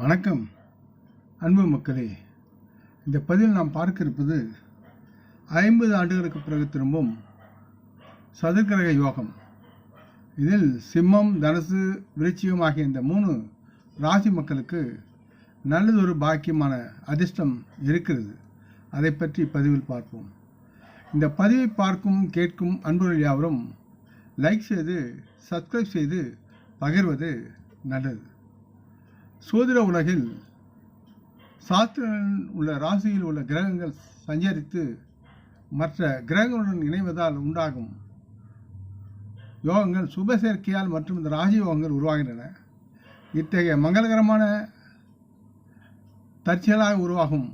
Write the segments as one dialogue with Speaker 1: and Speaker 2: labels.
Speaker 1: வணக்கம். அன்பு மக்களே இந்த பதிவில் நாம் பார்க்க இருப்பது ஐம்பது ஆண்டுகளுக்கு பிறகு திரும்பும் சதுர்கிரக யோகம். இதில் சிம்மம் தனுசு விருச்சியம் ஆகிய இந்த மூணு ராசி மக்களுக்கு நல்லதொரு பாக்கியமான அதிர்ஷ்டம் இருக்கிறது. அதை பற்றி பதிவில் பார்ப்போம். இந்த பதிவை பார்க்கும் கேட்கும் அன்புகள் யாவரும் லைக் செய்து சப்ஸ்கிரைப் செய்து பகிர்வது நல்லது. சோதிட உலகில் சாஸ்திரன் உள்ள ராசியில் உள்ள கிரகங்கள் சஞ்சரித்து மற்ற கிரகங்களுடன் இணைவதால் உண்டாகும் யோகங்கள் சுப சேர்க்கையால் மற்றும் இந்த ராஜயோகங்கள் உருவாகின்றன. இத்தகைய மங்களகரமான தற்செயலாக உருவாகும்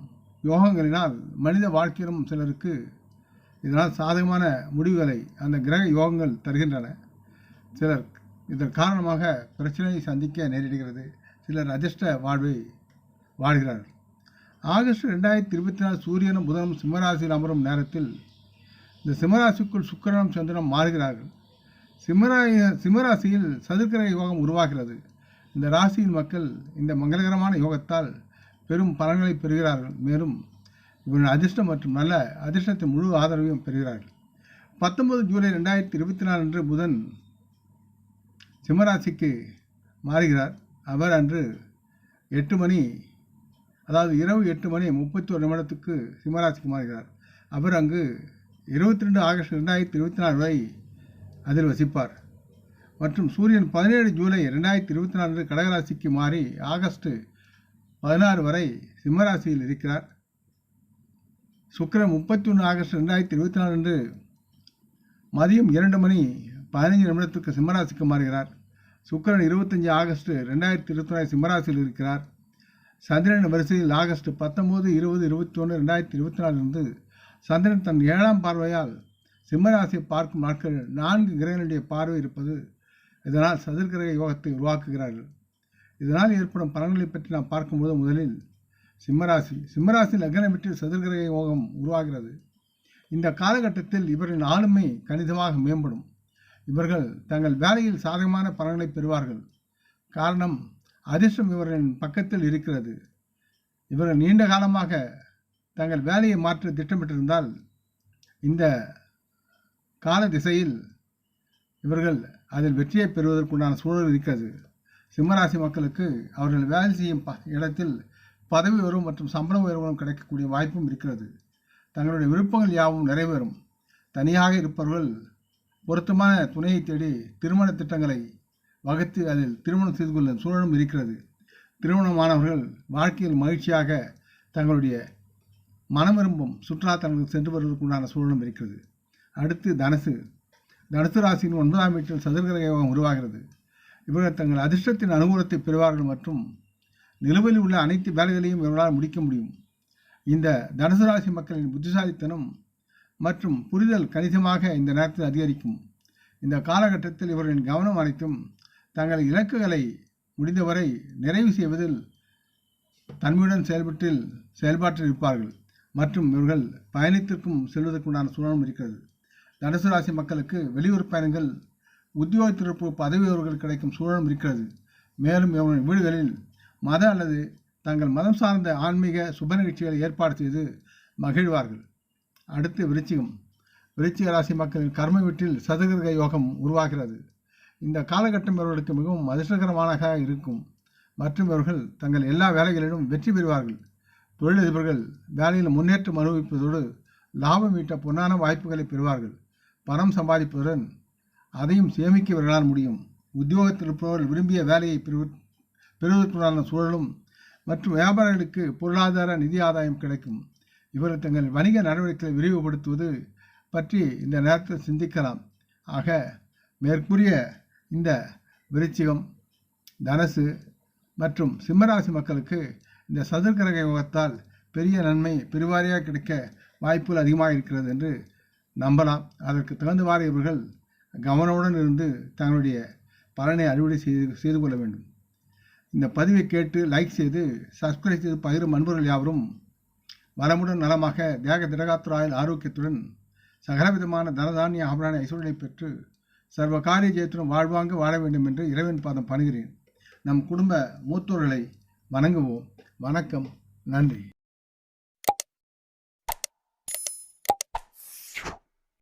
Speaker 1: யோகங்களினால் மனித வாழ்க்கையிலும் சிலருக்கு இதனால் சாதகமான முடிவுகளை அந்த கிரக யோகங்கள் தருகின்றன. சிலர் இதன் காரணமாக பிரச்சனையை சந்திக்க நேரிடுகிறது. சிலர் அதிர்ஷ்ட வாழ்வை வாழ்கிறார்கள். ஆகஸ்ட் ரெண்டாயிரத்தி இருபத்தி நாலு சூரியனும் புதனும் சிம்மராசியில் அமரும் நேரத்தில் இந்த சிம்மராசிக்குள் சுக்கரனும் சந்திரனும் மாறுகிறார்கள். சிம்மராய சிம்மராசியில் சதுர்கிரக யோகம் உருவாகிறது. இந்த ராசியின் மக்கள் இந்த மங்களகரமான யோகத்தால் பெரும் பலன்களை பெறுகிறார்கள். மேலும் இவரின் அதிர்ஷ்டம் மற்றும் நல்ல அதிர்ஷ்டத்தின் முழு ஆதரவையும் பெறுகிறார்கள். பத்தொன்பது ஜூலை ரெண்டாயிரத்தி இருபத்தி நாலு அன்று புதன் சிம்மராசிக்கு மாறுகிறார். அவர் அன்று எட்டு மணி அதாவது இரவு எட்டு மணி முப்பத்தி ஒரு நிமிடத்துக்கு சிம்மராசிக்கு மாறுகிறார் அவர் அங்கு இருபத்தி ரெண்டு ஆகஸ்ட் ரெண்டாயிரத்தி இருபத்தி நாலு வரை அதில் வசிப்பார் மற்றும் சூரியன் பதினேழு ஜூலை ரெண்டாயிரத்தி இருபத்தி நாலு கடகராசிக்கு மாறி ஆகஸ்ட் பதினாறு வரை சிம்மராசியில் இருக்கிறார். சுக்கரன் முப்பத்தி ஒன்று ஆகஸ்ட் ரெண்டாயிரத்தி இருபத்தி நாலு அன்று மதியம் இரண்டு மணி பதினைஞ்சு நிமிடத்துக்கு சிம்மராசிக்கு மாறுகிறார். சுக்கிரன் இருபத்தஞ்சி ஆகஸ்ட் ரெண்டாயிரத்தி இருபத்தி நாலு சிம்மராசியில் இருக்கிறார். சந்திரன் வரிசையில் ஆகஸ்ட் பத்தொம்போது இருபது இருபத்தி ஒன்று ரெண்டாயிரத்தி இருபத்தி நாலிலிருந்து சந்திரன் தன் ஏழாம் பார்வையால் சிம்மராசியை பார்க்கும் நாட்கள் நான்கு கிரகங்களுடைய பார்வை இருப்பது. இதனால் சதுர்கிரக யோகத்தை உருவாக்குகிறார்கள். இதனால் ஏற்படும் பலன்களை பற்றி நாம் பார்க்கும்போது முதலில் சிம்மராசி. சிம்மராசி லக்னமிட்டு சதுர்கிரக யோகம் உருவாகிறது. இந்த காலகட்டத்தில் இவரின் ஆளுமை கணிதமாக மேம்படும். இவர்கள் தங்கள் வேலையில் சாதகமான பலன்களை பெறுவார்கள். காரணம் அதிர்ஷ்டம் இவர்களின் பக்கத்தில் இருக்கிறது. இவர்கள் நீண்ட காலமாக தங்கள் வேலையை மாற்ற திட்டமிட்டிருந்தால் இந்த கால திசையில் இவர்கள் அதில் வெற்றியை பெறுவதற்குண்டான சூழல் இருக்கிறது. சிம்மராசி மக்களுக்கு அவர்கள் வேலை செய்யும் ப இடத்தில் பதவி உயர்வு மற்றும் சம்பள உயர்வுகளும் கிடைக்கக்கூடிய வாய்ப்பும் இருக்கிறது. தங்களுடைய விருப்பங்கள் யாவும் நிறைவேறும். தனியாக இருப்பவர்கள் பொருத்தமான துணையை தேடி திருமண திட்டங்களை வகுத்து அதில் திருமணம் செய்து கொள்ளும் சூழலும் இருக்கிறது. திருமணமானவர்கள் வாழ்க்கையில் மகிழ்ச்சியாக தங்களுடைய மனம் விரும்பும் சுற்றுலாத்தலங்களுக்கு சென்று வருவதற்குண்டான சூழலும் இருக்கிறது. அடுத்து தனுசு. தனுசு ராசியின் ஒன்பதாம் வீட்டில் சதுர்கிரக யோகம் உருவாகிறது. இவர்கள் தங்கள் அதிர்ஷ்டத்தின் அனுகூலத்தை பெறுவார்கள் மற்றும் நிலுவையில் உள்ள அனைத்து வேலைகளையும் இவர்களால் முடிக்க முடியும். இந்த தனுசு ராசி மக்களின் புத்திசாலித்தனம் மற்றும் புரிதல் கணிசமாக இந்த நேரத்தில் அதிகரிக்கும். இந்த காலகட்டத்தில் இவர்களின் கவனம் அனைத்தும் தங்கள் இலக்குகளை முடிந்தவரை நிறைவு செய்வதில் தன்மையுடன் செயல்பட்டில் செயல்பாட்டில் இருப்பார்கள். மற்றும் இவர்கள் பயணத்திற்கும் செல்வதற்குண்டான சூழலும் இருக்கிறது. தனுசு ராசி மக்களுக்கு வெளியூர் பயணங்கள் உத்தியோகத்திற்கு பதவி உயர்வுகள் கிடைக்கும் சூழலும் இருக்கிறது. மேலும் இவர்களின் வீடுகளில் மத அல்லது தங்கள் மதம் சார்ந்த ஆன்மீக சுப நிகழ்ச்சிகளை ஏற்பாடு செய்து மகிழ்வார்கள். அடுத்து விருச்சிகம். விருச்சிக ராசி மக்களின் கர்ம வீட்டில் சதுகிரக யோகம் உருவாகிறது. இந்த காலகட்டம் இவர்களுக்கு மிகவும் அதிர்ஷ்டகரமானதாக இருக்கும். மற்றும் இவர்கள் தங்கள் எல்லா வேலைகளிலும் வெற்றி பெறுவார்கள். தொழிலதிபர்கள் வேலையில் முன்னேற்றம் அனுபவிப்பதோடு லாபம் ஈட்ட பொன்னான வாய்ப்புகளை பெறுவார்கள். பணம் சம்பாதிப்பதுடன் அதையும் சேமிக்க இவர்களால் முடியும். உத்தியோகத்தில் இருப்பவர்கள் விரும்பிய வேலையை பெறுவ பெறுவதற்குண்டான சூழலும் மற்றும் வியாபாரிகளுக்கு பொருளாதார நிதி ஆதாயம் கிடைக்கும். இவர்கள் தங்கள் வணிக நடவடிக்கைகளை விரிவுபடுத்துவது பற்றி இந்த நேரத்தில் சிந்திக்கலாம். ஆக மேற்கூறிய இந்த விருச்சிகம் தனசு மற்றும் சிம்மராசி மக்களுக்கு இந்த சதுர்கிரக யோகத்தால் பெரிய நன்மை பெருவாரியாக கிடைக்க வாய்ப்புகள் அதிகமாக இருக்கிறது என்று நம்பலாம். அதற்கு தகுந்தவாறு இவர்கள் கவனமுடன் இருந்து தங்களுடைய பலனை அறுவடை செய்து செய்து கொள்ள வேண்டும். இந்த பதிவை கேட்டு லைக் செய்து சப்ஸ்கிரைப் செய்து பகிரும் அன்பர்கள் யாவரும் வளமுடன் நலமாக தேக திடகாத்துராயில் ஆரோக்கியத்துடன் சகலவிதமான தனதானிய ஆபரண ஐஸ்வர்யனை பெற்று சர்வ காரிய ஜெயத்துடன் வாழ்வாங்க வாழ வேண்டும் என்று இறைவன் பாதம் பணிகிறேன். நம் குடும்ப மூத்தோர்களை வணங்குவோம். வணக்கம். நன்றி.